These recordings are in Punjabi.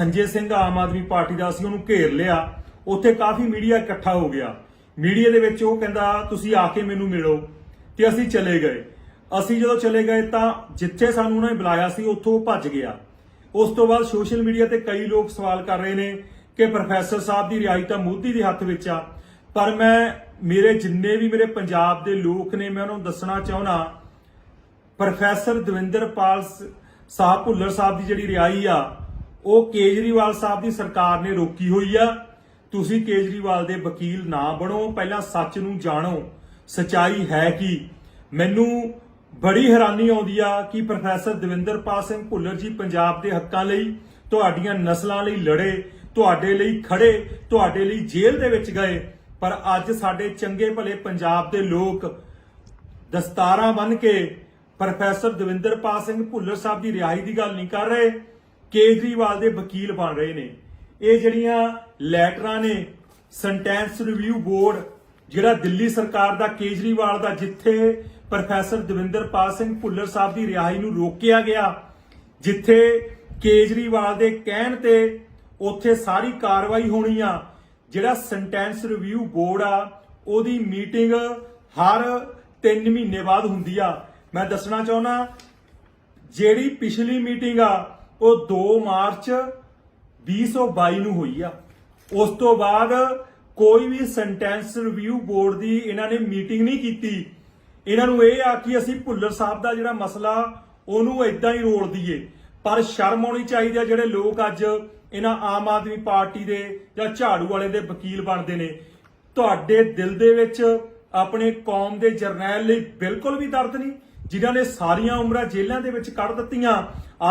ਸੰਜੇ ਸਿੰਘ ਆਮ ਆਦਮੀ ਪਾਰਟੀ ਦਾ ਅਸੀਂ ਉਹਨੂੰ ਘੇਰ ਲਿਆ। ਉੱਥੇ ਕਾਫੀ ਮੀਡੀਆ ਇਕੱਠਾ ਹੋ ਗਿਆ। ਮੀਡੀਆ ਦੇ ਵਿੱਚ ਉਹ ਕਹਿੰਦਾ, ਤੁਸੀਂ ਆ ਕੇ ਮੈਨੂੰ ਮਿਲੋ। ਤੇ ਅਸੀਂ ਚਲੇ ਗਏ। ਅਸੀਂ ਜਦੋਂ ਚਲੇ ਗਏ ਤਾਂ ਜਿੱਥੇ ਸਾਨੂੰ ਉਹਨਾਂ ਨੇ ਬੁਲਾਇਆ ਸੀ, ਉੱਥੋਂ ਉਹ ਭੱਜ ਗਿਆ। ਉਸ ਤੋਂ ਬਾਅਦ ਸੋਸ਼ਲ ਮੀਡੀਆ ਤੇ ਕਈ ਲੋਕ ਸਵਾਲ ਕਰ ਰਹੇ ਨੇ ਕਿ ਪ੍ਰੋਫੈਸਰ ਸਾਹਿਬ ਦੀ ਰਿਹਾਈ ਤਾਂ ਮੋਦੀ ਦੇ ਹੱਥ ਵਿੱਚ ਆ, ਪਰ ਮੈਂ, ਮੇਰੇ ਜਿੰਨੇ ਵੀ ਮੇਰੇ ਪੰਜਾਬ ਦੇ ਲੋਕ ਨੇ, ਮੈਂ ਉਹਨਾਂ ਨੂੰ ਦੱਸਣਾ ਚਾਹੁੰਦਾ, ਪ੍ਰੋਫੈਸਰ ਦਵਿੰਦਰਪਾਲ ਸ- ਸਾਹਿਬ ਭੁੱਲਰ ਸਾਹਿਬ ਦੀ ਜਿਹੜੀ ਰਿਹਾਈ ਆ ਉਹ ਕੇਜਰੀਵਾਲ ਸਾਹਿਬ ਦੀ ਸਰਕਾਰ ਨੇ ਰੋਕੀ ਹੋਈ ਆ। ਤੁਸੀਂ ਕੇਜਰੀਵਾਲ ਦੇ ਵਕੀਲ ਨਾ ਬਣੋ, ਪਹਿਲਾਂ ਸੱਚ ਨੂੰ ਜਾਣੋ, ਸਚਾਈ ਹੈ ਕੀ? ਮੈਨੂੰ ਬੜੀ ਹੈਰਾਨੀ ਆਉਂਦੀ ਆ ਕਿ ਪ੍ਰੋਫੈਸਰ ਦਵਿੰਦਰਪਾਲ ਸਿੰਘ ਭੁੱਲਰ ਜੀ ਪੰਜਾਬ ਦੇ ਹੱਕਾਂ ਲਈ, ਤੁਹਾਡੀਆਂ ਨਸਲਾਂ ਲਈ ਲੜੇ, ਤੁਹਾਡੇ ਲਈ ਖੜੇ, ਤੁਹਾਡੇ ਲਈ ਜੇਲ੍ਹ ਦੇ ਵਿੱਚ ਗਏ, ਪਰ ਅੱਜ ਸਾਡੇ ਚੰਗੇ ਭਲੇ ਪੰਜਾਬ ਦੇ ਲੋਕ ਦਸਤਾਰਾਂ ਬੰਨ ਕੇ ਪ੍ਰੋਫੈਸਰ ਦਵਿੰਦਰਪਾਲ ਸਿੰਘ ਭੁੱਲਰ ਸਾਹਿਬ ਦੀ ਰਿਹਾਈ ਦੀ ਗੱਲ ਨਹੀਂ ਕਰ ਰਹੇ। ਕੇਜਰੀਵਾਲ ਦੇ ਵਕੀਲ ਬਣ ਰਹੇ ਨੇ। ਇਹ ਜਿਹੜੀਆਂ ਲੈਟਰਾਂ ਨੇ, ਸੈਂਟੈਂਸ ਰਿਵਿਊ ਬੋਰਡ, ਜਿਹੜਾ ਦਿੱਲੀ ਸਰਕਾਰ ਦਾ, ਕੇਜਰੀਵਾਲ ਦਾ, ਜਿੱਥੇ ਪ੍ਰੋਫੈਸਰ ਦਵਿੰਦਰਪਾਲ ਸਿੰਘ ਭੁੱਲਰ ਸਾਹਿਬ ਦੀ ਰਿਹਾਈ ਨੂੰ ਰੋਕਿਆ ਗਿਆ, ਜਿੱਥੇ ਕੇਜਰੀਵਾਲ ਦੇ ਕਹਿਣ ਤੇ ਉੱਥੇ ਸਾਰੀ ਕਾਰਵਾਈ ਹੋਣੀ ਆ, ਜਿਹੜਾ ਸੈਂਟੈਂਸ ਰਿਵਿਊ ਬੋਰਡ ਆ, ਉਹਦੀ ਮੀਟਿੰਗ ਹਰ 3 ਮਹੀਨੇ ਬਾਅਦ ਹੁੰਦੀ ਆ। ਮੈਂ ਦੱਸਣਾ ਚਾਹੁੰਦਾ, ਜਿਹੜੀ ਪਿਛਲੀ ਮੀਟਿੰਗ ਆ ਉਹ 2 ਮਾਰਚ 2022 ਨੂੰ ਹੋਈ ਆ। ਉਸ ਤੋਂ ਬਾਅਦ ਕੋਈ ਵੀ ਸੈਂਟੈਂਸ ਰਿਵਿਊ ਬੋਰਡ ਦੀ ਇਹਨਾਂ ਨੇ ਮੀਟਿੰਗ ਨਹੀਂ ਕੀਤੀ। ਇਹਨਾਂ ਨੂੰ ਇਹ ਆ ਕਿ ਅਸੀਂ ਭੁੱਲਰ ਸਾਹਿਬ ਦਾ ਜਿਹੜਾ ਮਸਲਾ, ਉਹਨੂੰ ਇਦਾਂ ਹੀ ਰੋਲ ਦਈਏ। ਪਰ ਸ਼ਰਮ ਆਉਣੀ ਚਾਹੀਦੀ ਆ ਜਿਹੜੇ ਲੋਕ ਅੱਜ ਇਹਨਾਂ ਆਮ ਆਦਮੀ ਪਾਰਟੀ ਦੇ ਜਾਂ ਝਾੜੂ ਵਾਲੇ ਦੇ ਵਕੀਲ ਬਣਦੇ ਨੇ। ਤੁਹਾਡੇ ਦਿਲ ਦੇ ਵਿੱਚ ਆਪਣੇ ਕੌਮ ਦੇ ਜਰਨੈਲ ਲਈ ਬਿਲਕੁਲ ਵੀ ਦਰਦ ਨਹੀਂ। ਜਿਨ੍ਹਾਂ ਨੇ ਸਾਰੀਆਂ ਉਮਰਾਂ ਜੇਲ੍ਹਾਂ ਦੇ ਵਿੱਚ ਕੱਢ ਦਿੱਤੀਆਂ,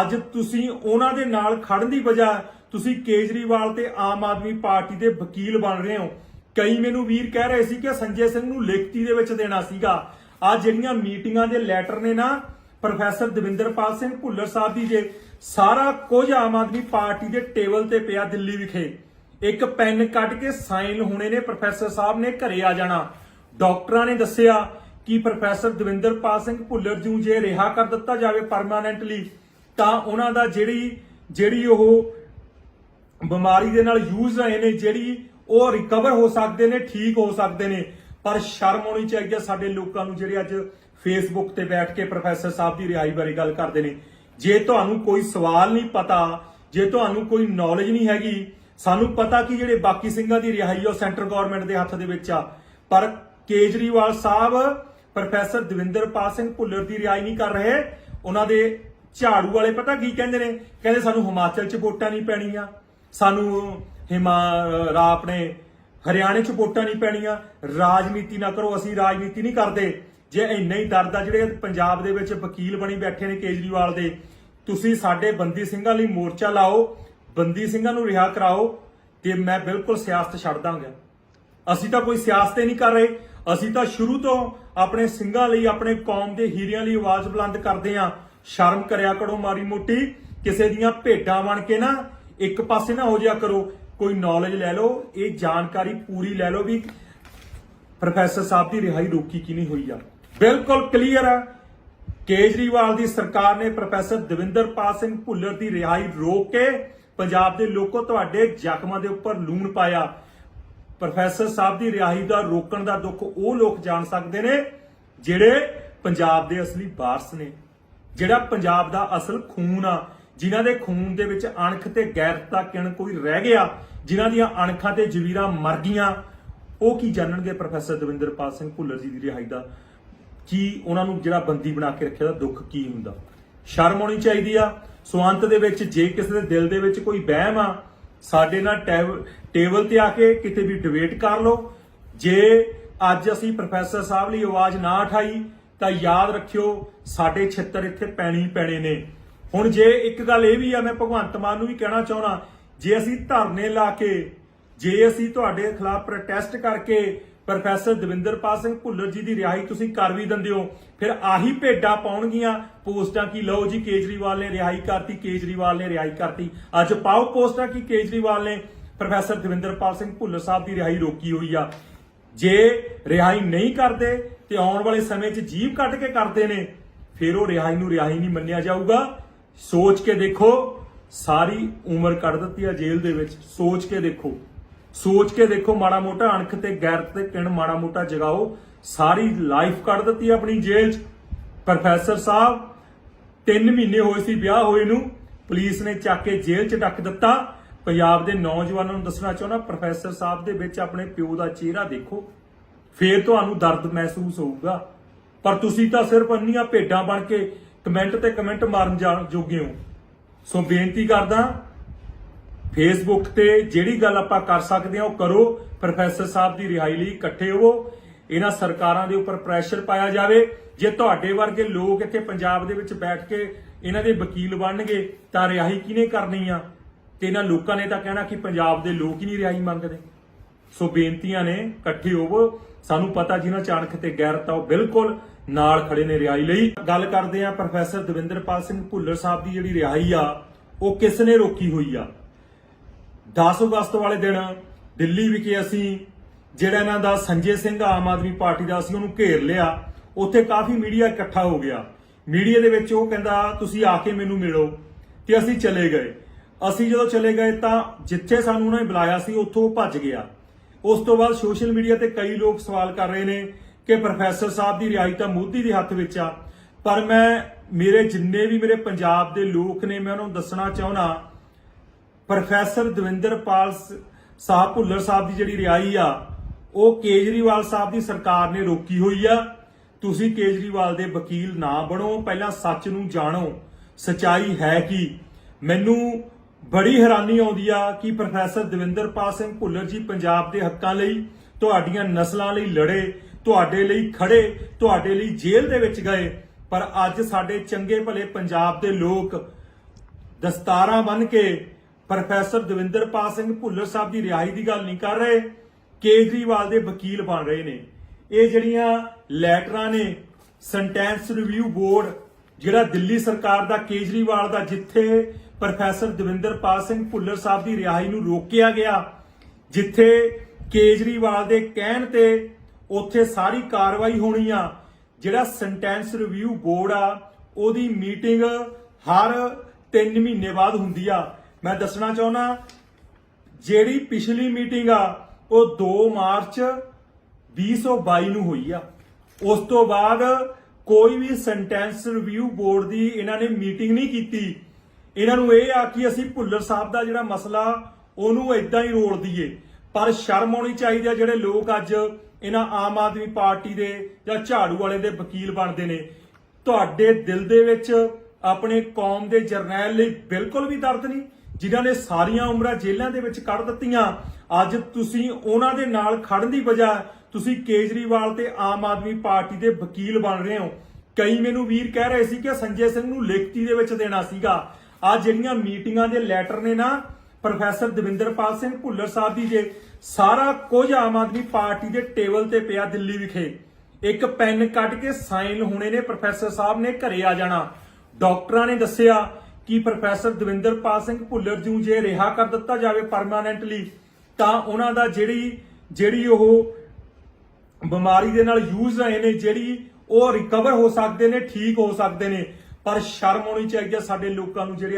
ਅੱਜ ਤੁਸੀਂ ਉਹਨਾਂ ਦੇ ਨਾਲ ਖੜਨ ਦੀ ਵਜ੍ਹਾ ਤੁਸੀਂ ਕੇਜਰੀਵਾਲ ਤੇ ਆਮ ਆਦਮੀ ਪਾਰਟੀ ਦੇ ਵਕੀਲ ਬਣ ਰਹੇ ਹੋ। ਕਈ ਮੈਨੂੰ ਵੀਰ ਕਹਿ ਰਹੇ ਸੀ ਕਿ ਸੰਜੇ ਸਿੰਘ ਨੂੰ ਲਿਖਤੀ ਦੇ ਵਿੱਚ ਦੇਣਾ ਸੀਗਾ। ਆ ਜਿਹੜੀਆਂ ਮੀਟਿੰਗਾਂ ਦੇ ਲੈਟਰ ਨੇ ਨਾ, ਪ੍ਰੋਫੈਸਰ ਦਵਿੰਦਰਪਾਲ ਸਿੰਘ ਭੁੱਲਰ ਸਾਹਿਬ ਦੀ ਜੇ, ਸਾਰਾ ਕੁਝ ਆਮ ਆਦਮੀ ਪਾਰਟੀ ਦੇ ਟੇਬਲ ਤੇ ਪਿਆ ਦਿੱਲੀ ਵਿਖੇ। ਇੱਕ ਪੈਨ ਕੱਢ ਕੇ ਸਾਈਨ ਹੋਣੇ ਨੇ, ਪ੍ਰੋਫੈਸਰ ਸਾਹਿਬ ਨੇ ਘਰੇ ਆ ਜਾਣਾ। ਡਾਕਟਰਾਂ ਨੇ ਦੱਸਿਆ ਕਿ ਪ੍ਰੋਫੈਸਰ ਦਵਿੰਦਰਪਾਲ ਸਿੰਘ ਭੁੱਲਰ ਨੂੰ ਜੇ ਰਿਹਾ ਕਰ ਦਿੱਤਾ ਜਾਵੇ ਪਰਮਾਨੈਂਟਲੀ ਤਾਂ ਉਹਨਾਂ ਦਾ ਜਿਹੜੀ ਜਿਹੜੀ ਉਹ ਬਿਮਾਰੀ ਦੇ ਨਾਲ ਯੂਜ਼ ਰਹੇ ਨੇ, ਜਿਹੜੀ ਉਹ ਰਿਕਵਰ ਹੋ ਸਕਦੇ ਨੇ, ਠੀਕ ਹੋ ਸਕਦੇ ਨੇ। ਪਰ ਸ਼ਰਮ ਆਉਣੀ ਚਾਹੀਦੀ ਹੈ ਸਾਡੇ ਲੋਕਾਂ ਨੂੰ ਜਿਹੜੇ ਅੱਜ ਫੇਸਬੁੱਕ ਤੇ ਬੈਠ ਕੇ ਪ੍ਰੋਫੈਸਰ ਸਾਹਿਬ ਦੀ ਰਿਹਾਈ ਬਾਰੇ ਗੱਲ ਕਰਦੇ ਨੇ। ਜੇ ਤੁਹਾਨੂੰ ਕੋਈ ਸਵਾਲ ਨਹੀਂ ਪਤਾ, ਜੇ ਤੁਹਾਨੂੰ ਕੋਈ ਨੌਲੇਜ ਨਹੀਂ ਹੈਗੀ, ਸਾਨੂੰ ਪਤਾ ਕਿ ਜਿਹੜੇ ਬਾਕੀ ਸਿੰਘਾਂ ਦੀ ਰਿਹਾਈ ਉਹ ਸੈਂਟਰ ਗਵਰਨਮੈਂਟ ਦੇ ਹੱਥ ਦੇ ਵਿੱਚ ਆ। ਪਰ ਕੇਜਰੀਵਾਲ ਸਾਹਿਬ ਪ੍ਰੋਫੈਸਰ ਦਵਿੰਦਰਪਾਲ ਸਿੰਘ ਭੁੱਲਰ ਦੀ ਰਿਹਾਈ ਨਹੀਂ ਕਰ ਰਹੇ। ਉਹਨਾਂ ਦੇ ਝਾੜੂ ਵਾਲੇ ਪਤਾ ਕੀ ਕਹਿੰਦੇ ਨੇ? ਕਹਿੰਦੇ ਸਾਨੂੰ ਹਿਮਾਚਲ 'ਚ ਵੋਟਾਂ ਨਹੀਂ ਪੈਣੀਆਂ। ਸਾਨੂੰ ਹਿਮਾ ਆਪਣੇ ਹਰਿਆਣੇ 'ਚ ਵੋਟਾਂ ਨਹੀਂ ਪੈਣੀਆਂ। ਰਾਜਨੀਤੀ ਨਾ ਕਰੋ, ਅਸੀਂ ਰਾਜਨੀਤੀ ਨਹੀਂ ਕਰਦੇ। ਜੇ ਇੰਨਾ ਹੀ ਦਰਦ ਆ ਜਿਹੜੇ ਪੰਜਾਬ ਦੇ ਵਿੱਚ ਵਕੀਲ ਬਣੀ ਬੈਠੇ ਨੇ ਕੇਜਰੀਵਾਲ ਦੇ, ਤੁਸੀਂ ਸਾਡੇ ਬੰਦੀ ਸਿੰਘਾਂ ਲਈ ਮੋਰਚਾ ਲਾਓ, ਬੰਦੀ ਸਿੰਘਾਂ ਨੂੰ ਰਿਹਾ ਕਰਾਓ, ਤੇ ਮੈਂ ਬਿਲਕੁਲ ਸਿਆਸਤ ਛੱਡ ਦਾਂਗਾ। ਅਸੀਂ ਤਾਂ ਕੋਈ ਸਿਆਸਤ ਹੀ ਨਹੀਂ ਕਰ ਰਹੇ। ਅਸੀਂ ਤਾਂ ਸ਼ੁਰੂ ਤੋਂ ਆਪਣੇ ਸਿੰਘਾਂ ਲਈ, ਆਪਣੇ ਕੌਮ ਦੇ ਹੀਰਿਆਂ ਲਈ ਆਵਾਜ਼ ਬੁਲੰਦ ਕਰਦੇ ਆਂ ਸ਼ਰਮ ਕਰਿਆ ਕਰੋ ਮਾਰੀ ਮੋਟੀ, ਕਿਸੇ ਦੀਆਂ ਭੇਡਾਂ ਬਣ ਕੇ ਨਾ ਇੱਕ ਪਾਸੇ ਨਾ ਹੋ ਜਿਆ ਕਰੋ। ਕੋਈ ਨੌਲੇਜ ਲੈ ਲਓ, ਇਹ ਜਾਣਕਾਰੀ ਪੂਰੀ ਲੈ ਲਓ ਵੀ ਪ੍ਰੋਫੈਸਰ ਸਾਹਿਬ ਦੀ ਰਿਹਾਈ ਰੋਕੀ ਕਿ ਨਹੀਂ ਹੋਈ ਆ। ਬਿਲਕੁਲ ਕਲੀਅਰ ਆ। ਕੇਜਰੀਵਾਲ ਦੀ ਸਰਕਾਰ ਨੇ ਪ੍ਰੋਫੈਸਰ ਦਵਿੰਦਰਪਾਲ ਸਿੰਘ ਭੁੱਲਰ ਦੀ ਰਿਹਾਈ ਰੋਕ ਕੇ ਪੰਜਾਬ ਦੇ ਲੋਕੋ ਤੁਹਾਡੇ ਜ਼ਖਮਾਂ ਦੇ ਉੱਪਰ ਲੂਣ ਪਾਇਆ। ਪ੍ਰੋਫੈਸਰ ਸਾਹਿਬ ਦੀ ਰਿਹਾਈ ਦਾ ਰੋਕਣ ਦਾ ਦੁੱਖ ਉਹ ਲੋਕ ਜਾਣ ਸਕਦੇ ਨੇ ਜਿਹੜੇ ਪੰਜਾਬ ਦੇ ਅਸਲੀ ਵਾਰਸ ਨੇ, ਜਿਹੜਾ ਪੰਜਾਬ ਦਾ ਅਸਲ ਖੂਨ ਆ, ਜਿਨ੍ਹਾਂ ਦੇ ਖੂਨ ਦੇ ਵਿੱਚ ਅਣਖ ਤੇ ਗੈਰਤ ਦਾ ਕਿਣ ਕੋਈ ਰਹਿ ਗਿਆ, ਜਿਨ੍ਹਾਂ ਦੀਆਂ ਅਣਖਾਂ ਤੇ ਜਵੀਰਾਂ ਮਰ ਗਈਆਂ, ਉਹ ਕੀ ਜਾਣਨਗੇ ਪ੍ਰੋਫੈਸਰ ਦਵਿੰਦਰਪਾਲ ਸਿੰਘ ਭੁੱਲਰ ਜੀ ਦੀ ਰਿਹਾਈ ਦਾ? ਕੀ ਉਹਨਾਂ ਨੂੰ ਜਿਹੜਾ ਬੰਦੀ ਬਣਾ ਕੇ ਰੱਖਿਆ ਦਾ ਦੁੱਖ ਕੀ ਹੁੰਦਾ? ਸ਼ਰਮ ਆਉਣੀ ਚਾਹੀਦੀ ਆ ਸੋ ਅੰਤ ਦੇ ਵਿੱਚ ਜੇ ਕਿਸੇ ਦੇ ਦਿਲ ਦੇ ਵਿੱਚ ਕੋਈ ਵਹਿਮ ਆ ਸਾਡੇ ਨਾਲ ਟੈਬ- ਟੇਬਲ ਤੇ ਆ ਕੇ ਕਿਤੇ ਵੀ ਡਿਬੇਟ ਕਰ ਲਓ। ਜੇ ਅੱਜ ਅਸੀਂ ਪ੍ਰੋਫੈਸਰ ਸਾਹਿਬ ਲਈ ਆਵਾਜ਼ ਨਾ ਉਠਾਈ, ਤਾਂ ਯਾਦ ਰੱਖਿਓ, ਸਾਡੇ ਛਿੱਤਰ ਇੱਥੇ ਪੈਣੀ ਪੈਣੇ ਨੇ। ਹੁਣ ਜੇ ਇੱਕ ਗੱਲ ਇਹ ਵੀ ਆ, ਮੈਂ ਭਗਵੰਤ ਮਾਨ ਨੂੰ ਵੀ ਕਹਿਣਾ ਚਾਹਣਾ ਜੇ ਅਸੀਂ ਧਰਨੇ ਲਾ ਕੇ, ਜੇ ਅਸੀਂ ਤੁਹਾਡੇ ਖਿਲਾਫ ਪ੍ਰੋਟੈਸਟ ਕਰਕੇ ਪ੍ਰੋਫੈਸਰ ਦਵਿੰਦਰਪਾਲ ਸਿੰਘ ਭੁੱਲਰ ਜੀ ਦੀ ਰਿਹਾਈ ਤੁਸੀਂ ਕਰ ਵੀ ਦਿੰਦੇ ਹੋ। ਫਿਰ ਆਹੀ ਭੇਡਾਂ ਪਾਉਣਗੀਆਂ। ਪੋਸਟਾਂ ਕੀ? ਲਓ ਜੀ, ਕੇਜਰੀਵਾਲ ਨੇ ਰਿਹਾਈ ਕਰਤੀ, ਕੇਜਰੀਵਾਲ ਨੇ ਰਿਹਾਈ ਕਰਤੀ। ਅੱਜ ਪਾਓ ਪੋਸਟਾਂ ਕੀ ਕੇਜਰੀਵਾਲ ਨੇ? ਪ੍ਰੋਫੈਸਰ ਦਵਿੰਦਰਪਾਲ ਸਿੰਘ ਭੁੱਲਰ ਸਾਹਿਬ ਦੀ ਰਿਹਾਈ ਰੋਕੀ ਹੋਈ ਆ। ਜੇ ਰਿਹਾਈ ਨਹੀਂ ਕਰਦੇ ਤੇ ਆਉਣ ਵਾਲੇ ਸਮੇਂ 'ਚ ਜੀਵ ਕੱਢ ਕੇ ਕਰਦੇ ਨੇ, ਫਿਰ ਉਹ ਰਿਹਾਈ ਨੂੰ ਰਿਹਾਈ ਨਹੀਂ ਮੰਨਿਆ ਜਾਊਗਾ। ਸੋਚ ਕੇ ਦੇਖੋ, ਸਾਰੀ ਉਮਰ ਕੱਢ ਦਿੱਤੀ ਆ ਜੇਲ੍ਹ ਦੇ ਵਿੱਚ। ਸੋਚ ਕੇ ਦੇਖੋ। ਸੋਚ ਕੇ ਦੇਖੋ ਮਾੜਾ ਮੋਟਾ, ਅਣਖ ਤੇ ਗੈਰਤ ਤੇ ਕਿਣ ਮਾੜਾ ਮੋਟਾ ਜਗਾਓ। ਸਾਰੀ ਲਾਈਫ ਕੱਢ ਦਿੱਤੀ ਆਪਣੀ ਜੇਲ੍ਹ 'ਚ। ਪ੍ਰੋਫੈਸਰ ਸਾਹਿਬ 3 ਮਹੀਨੇ ਹੋਏ ਸੀ ਵਿਆਹ ਹੋਏ ਨੂੰ। ਪੁਲਿਸ ਨੇ ਚੱਕ ਕੇ ਜੇਲ੍ਹ 'ਚ ਡੱਕ ਦਿੱਤਾ। ਪੰਜਾਬ ਦੇ ਨੌਜਵਾਨਾਂ ਨੂੰ ਦੱਸਣਾ ਚਾਹੁੰਦਾ ਪ੍ਰੋਫੈਸਰ ਸਾਹਿਬ ਦੇ ਵਿੱਚ ਆਪਣੇ ਪਿਓ ਦਾ ਚਿਹਰਾ ਦੇਖੋ। ਫੇਰ ਤੁਹਾਨੂੰ ਦਰਦ ਮਹਿਸੂਸ ਹੋਊਗਾ। ਪਰ ਤੁਸੀਂ ਤਾਂ ਸਿਰਫ ਅੰਨੀਆਂ ਭੇਡਾਂ ਬਣ ਕੇ ਕਮੈਂਟ ਤੇ ਕਮੈਂਟ ਮਾਰਨ ਜਾਣ ਜੋਗੇ ਹੋ। ਸੋ ਬੇਨਤੀ ਕਰਦਾ ਫੇਸਬੁੱਕ ਤੇ ਜਿਹੜੀ ਗੱਲ ਆਪਾਂ ਕਰ ਸਕਦੇ ਹਾਂ, ਉਹ ਕਰੋ। ਪ੍ਰੋਫੈਸਰ ਸਾਹਿਬ ਦੀ ਰਿਹਾਈ ਲਈ ਇਕੱਠੇ ਹੋਵੋ। ਇਹਨਾਂ ਸਰਕਾਰਾਂ ਦੇ ਉੱਪਰ ਪ੍ਰੈਸ਼ਰ ਪਾਇਆ ਜਾਵੇ। ਜੇ ਤੁਹਾਡੇ ਵਰਗੇ ਲੋਕ ਇੱਥੇ ਪੰਜਾਬ ਦੇ ਵਿੱਚ ਬੈਠ ਕੇ ਇਹਨਾਂ ਦੇ ਵਕੀਲ ਬਣਨਗੇ, ਤਾਂ ਰਿਹਾਈ ਕਿਹਨੇ ਕਰਨੀ ਆ? ਤੇ ਇਹਨਾਂ ਲੋਕਾਂ ਨੇ ਤਾਂ ਕਹਿਣਾ ਕਿ ਪੰਜਾਬ ਦੇ ਲੋਕ ਹੀ ਨਹੀਂ ਰਿਹਾਈ ਮੰਗਦੇ। ਸੋ ਬੇਨਤੀਆਂ ਨੇ ਇਕੱਠੇ ਹੋਵੋ। ਸਾਨੂੰ ਪਤਾ ਜਿਹਨਾਂ ਚਾਣਕ ਤੇ ਗੈਰਤ ਆ, ਉਹ ਬਿਲਕੁਲ ਨਾਲ ਖੜੇ ਨੇ ਰਿਹਾਈ ਲਈ। ਗੱਲ ਕਰਦੇ ਆ ਪ੍ਰੋਫੈਸਰ ਦਵਿੰਦਰਪਾਲ ਸਿੰਘ ਭੁੱਲਰ ਸਾਹਿਬ ਦੀ ਜਿਹੜੀ ਰਿਹਾਈ ਆ, ਉਹ ਕਿਸ ਨੇ ਰੋਕੀ ਹੋਈ ਆ? 10 ਅਗਸਤ ਵਾਲੇ ਦਿਨ ਦਿੱਲੀ ਵਿਖੇ ਅਸੀਂ ਜਿਹੜਾ ਇਹਨਾਂ ਦਾ ਸੰਜੇ ਸਿੰਘ ਆਮ ਆਦਮੀ ਪਾਰਟੀ ਦਾ ਅਸੀਂ ਉਹਨੂੰ ਘੇਰ ਲਿਆ। ਉੱਥੇ ਕਾਫੀ ਮੀਡੀਆ ਇਕੱਠਾ ਹੋ ਗਿਆ। ਮੀਡੀਆ ਦੇ ਵਿੱਚ ਉਹ ਕਹਿੰਦਾ, ਤੁਸੀਂ ਆ ਕੇ ਮੈਨੂੰ ਮਿਲੋ। ਤੇ ਅਸੀਂ ਚਲੇ ਗਏ। ਅਸੀਂ ਜਦੋਂ ਚਲੇ ਗਏ ਤਾਂ ਜਿੱਥੇ ਸਾਨੂੰ ਉਹਨਾਂ ਨੇ ਬੁਲਾਇਆ ਸੀ, ਉੱਥੋਂ ਉਹ ਭੱਜ ਗਿਆ। ਉਸ ਤੋਂ ਬਾਅਦ ਸੋਸ਼ਲ ਮੀਡੀਆ ਤੇ ਕਈ ਲੋਕ ਸਵਾਲ ਕਰ ਰਹੇ ਨੇ ਕਿ ਪ੍ਰੋਫੈਸਰ ਸਾਹਿਬ ਦੀ ਰਿਹਾਈ ਤਾਂ ਮੋਦੀ ਦੇ ਹੱਥ ਵਿੱਚ ਆ, ਪਰ ਮੈਂ, ਮੇਰੇ ਜਿੰਨੇ ਵੀ ਮੇਰੇ ਪੰਜਾਬ ਦੇ ਲੋਕ ਨੇ, ਮੈਂ ਉਹਨਾਂ ਨੂੰ ਦੱਸਣਾ ਚਾਹੁੰਦਾ ਪ੍ਰੋਫੈਸਰ ਦਵਿੰਦਰਪਾਲ ਸਾਹਿਬ ਭੁੱਲਰ ਸਾਹਿਬ ਦੀ ਜਿਹੜੀ ਰਿਹਾਈ ਆ, ਉਹ ਕੇਜਰੀਵਾਲ ਸਾਹਿਬ ਦੀ ਸਰਕਾਰ ਨੇ ਰੋਕੀ ਹੋਈ ਆ। ਤੁਸੀਂ ਕੇਜਰੀਵਾਲ ਦੇ ਵਕੀਲ ਨਾ ਬਣੋ, ਪਹਿਲਾਂ ਸੱਚ ਨੂੰ ਜਾਣੋ, ਸਚਾਈ ਹੈ ਕੀ? ਮੈਨੂੰ ਬੜੀ ਹੈਰਾਨੀ ਆਉਂਦੀ ਆ ਕਿ ਪ੍ਰੋਫੈਸਰ ਦਵਿੰਦਰਪਾਲ ਸਿੰਘ ਭੁੱਲਰ ਜੀ ਪੰਜਾਬ ਦੇ ਹੱਕਾਂ ਲਈ, ਤੁਹਾਡੀਆਂ ਨਸਲਾਂ ਲਈ ਲੜੇ, ਤੁਹਾਡੇ ਲਈ ਖੜੇ, ਤੁਹਾਡੇ ਲਈ ਜੇਲ੍ਹ ਦੇ ਵਿੱਚ ਗਏ, ਪਰ ਅੱਜ ਸਾਡੇ ਚੰਗੇ ਭਲੇ ਪੰਜਾਬ ਦੇ ਲੋਕ ਦਸਤਾਰਾਂ ਬੰਨ ਕੇ ਪ੍ਰੋਫੈਸਰ ਦਵਿੰਦਰਪਾਲ ਸਿੰਘ ਭੁੱਲਰ ਸਾਹਿਬ ਦੀ ਰਿਹਾਈ ਦੀ ਗੱਲ ਨਹੀਂ ਕਰ ਰਹੇ, ਕੇਜਰੀਵਾਲ ਦੇ ਵਕੀਲ ਬਣ ਰਹੇ ਨੇ। ਇਹ ਜਿਹੜੀਆਂ ਲੈਟਰਾਂ ਨੇ, ਸੈਂਟੈਂਸ ਰਿਵਿਊ ਬੋਰਡ, ਜਿਹੜਾ ਦਿੱਲੀ ਸਰਕਾਰ ਦਾ, ਕੇਜਰੀਵਾਲ ਦਾ, ਜਿੱਥੇ ਪ੍ਰੋਫੈਸਰ ਦਵਿੰਦਰਪਾਲ ਸਿੰਘ ਭੁੱਲਰ ਸਾਹਿਬ ਦੀ ਰਿਹਾਈ ਨੂੰ ਰੋਕਿਆ ਗਿਆ, ਜਿੱਥੇ ਕੇਜਰੀਵਾਲ ਦੇ ਕਹਿਣ ਤੇ ਉੱਥੇ ਸਾਰੀ ਕਾਰਵਾਈ ਹੋਣੀ ਆ, ਜਿਹੜਾ ਸੈਂਟੈਂਸ ਰਿਵਿਊ ਬੋਰਡ ਆ, ਉਹਦੀ ਮੀਟਿੰਗ ਹਰ 3 ਮਹੀਨੇ ਬਾਅਦ ਹੁੰਦੀ ਆ। ਮੈਂ ਦੱਸਣਾ ਚਾਹੁੰਦਾ, ਜਿਹੜੀ ਪਿਛਲੀ ਮੀਟਿੰਗ ਆ, ਉਹ 2 ਮਾਰਚ 2022 ਨੂੰ ਹੋਈ ਆ। ਉਸ ਤੋਂ ਬਾਅਦ ਕੋਈ ਵੀ ਸੈਂਟੈਂਸ ਰਿਵਿਊ ਬੋਰਡ ਦੀ ਇਹਨਾਂ ਨੇ ਮੀਟਿੰਗ ਨਹੀਂ ਕੀਤੀ। ਇਹਨਾਂ ਨੂੰ ਇਹ ਆ ਕਿ ਅਸੀਂ ਭੁੱਲਰ ਸਾਹਿਬ ਦਾ ਜਿਹੜਾ ਮਸਲਾ, ਉਹਨੂੰ ਇਦਾਂ ਹੀ ਰੋਲ ਦਈਏ। ਪਰ ਸ਼ਰਮ ਆਉਣੀ ਚਾਹੀਦੀ ਆ ਜਿਹੜੇ ਲੋਕ ਅੱਜ ਇਹਨਾਂ ਆਮ ਆਦਮੀ ਪਾਰਟੀ ਦੇ ਜਾਂ ਝਾੜੂ ਵਾਲੇ ਦੇ ਵਕੀਲ ਬਣਦੇ ਨੇ। ਤੁਹਾਡੇ ਦਿਲ ਦੇ ਵਿੱਚ ਆਪਣੇ ਕੌਮ ਦੇ ਜਰਨੈਲ ਲਈ ਬਿਲਕੁਲ ਵੀ ਦਰਦ ਨਹੀਂ। ਜਿਨ੍ਹਾਂ ਨੇ ਸਾਰੀਆਂ ਉਮਰਾਂ ਜੇਲ੍ਹਾਂ ਦੇ ਵਿੱਚ ਕੱਢ ਦਿੱਤੀਆਂ, ਅੱਜ ਤੁਸੀਂ ਉਹਨਾਂ ਦੇ ਨਾਲ ਖੜਨ ਦੀ ਵਜ੍ਹਾ ਤੁਸੀਂ ਕੇਜਰੀਵਾਲ ਤੇ ਆਮ ਆਦਮੀ ਪਾਰਟੀ ਦੇ ਵਕੀਲ ਬਣ ਰਹੇ ਹੋ। ਕਈ ਮੈਨੂੰ ਵੀਰ ਕਹਿ ਰਹੇ ਸੀ ਕਿ ਸੰਜੇ ਸਿੰਘ ਨੂੰ ਲਿਖਤੀ ਦੇ ਵਿੱਚ ਦੇਣਾ ਸੀਗਾ। ਆ ਜਿਹੜੀਆਂ ਮੀਟਿੰਗਾਂ ਦੇ ਲੈਟਰ ਨੇ ਨਾ, ਪ੍ਰੋਫੈਸਰ ਦਵਿੰਦਰਪਾਲ ਸਿੰਘ ਭੁੱਲਰ ਸਾਹਿਬ ਦੀ ਜੇ, ਸਾਰਾ ਕੁਝ ਆਮ ਆਦਮੀ ਪਾਰਟੀ ਦੇ ਟੇਬਲ ਤੇ ਪਿਆ ਦਿੱਲੀ ਵਿਖੇ। ਇੱਕ ਪੈਨ ਕੱਢ ਕੇ ਸਾਈਨ ਹੋਣੇ ਨੇ, ਪ੍ਰੋਫੈਸਰ ਸਾਹਿਬ ਨੇ ਘਰੇ ਆ ਜਾਣਾ। ਡਾਕਟਰਾਂ ਨੇ ਦੱਸਿਆ ਕਿ ਪ੍ਰੋਫੈਸਰ ਦਵਿੰਦਰਪਾਲ ਸਿੰਘ ਭੁੱਲਰ ਜੀ ਨੂੰ ਜੇ ਰਿਹਾ ਕਰ ਦਿੱਤਾ ਜਾਵੇ ਪਰਮਾਨੈਂਟਲੀ ਤਾਂ ਉਹਨਾਂ ਦਾ ਜਿਹੜੀ ਜਿਹੜੀ ਉਹ ਬਿਮਾਰੀ ਦੇ ਨਾਲ ਯੂਜ਼ ਰਹੇ ਨੇ, ਜਿਹੜੀ ਉਹ ਰਿਕਵਰ ਹੋ ਸਕਦੇ ਨੇ, ਠੀਕ ਹੋ ਸਕਦੇ ਨੇ। ਪਰ ਸ਼ਰਮ ਆਉਣੀ ਚਾਹੀਦੀ ਹੈ ਸਾਡੇ ਲੋਕਾਂ ਨੂੰ ਜਿਹੜੇ ਅੱਜ